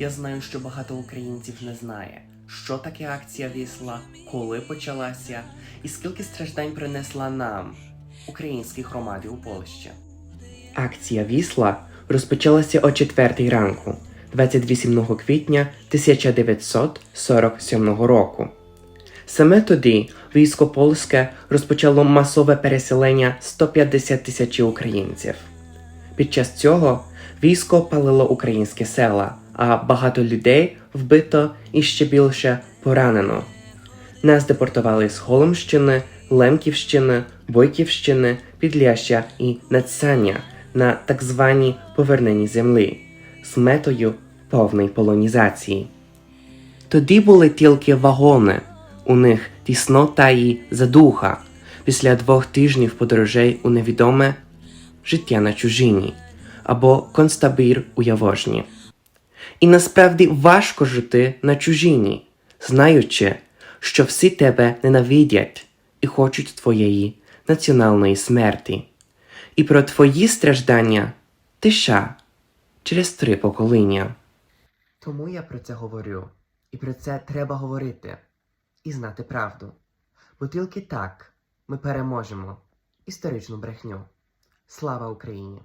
Я знаю, що багато українців не знає, що таке акція Вісла, коли почалася і скільки страждань принесла нам, українській громаді у Польщі. Акція Вісла розпочалася о 4 ранку, 28 квітня 1947 року. Саме тоді військо польське розпочало масове переселення 150 тисяч українців. Під час цього військо палило українські села, а багато людей вбито і ще більше поранено. Нас депортували з Голомщини, Лемківщини, Бойківщини, Підляща і Нацання на так звані повернені землі з метою повної полонізації. Тоді були тільки вагони, у них тіснота і задуха після двох тижнів подорожей у невідоме життя на чужині або концтабір у Явожні. І насправді важко жити на чужині, знаючи, що всі тебе ненавидять і хочуть твоєї національної смерті. І про твої страждання тиша через три покоління. Тому я про це говорю, і про це треба говорити і знати правду. Бо тільки так ми переможемо історичну брехню. Слава Україні!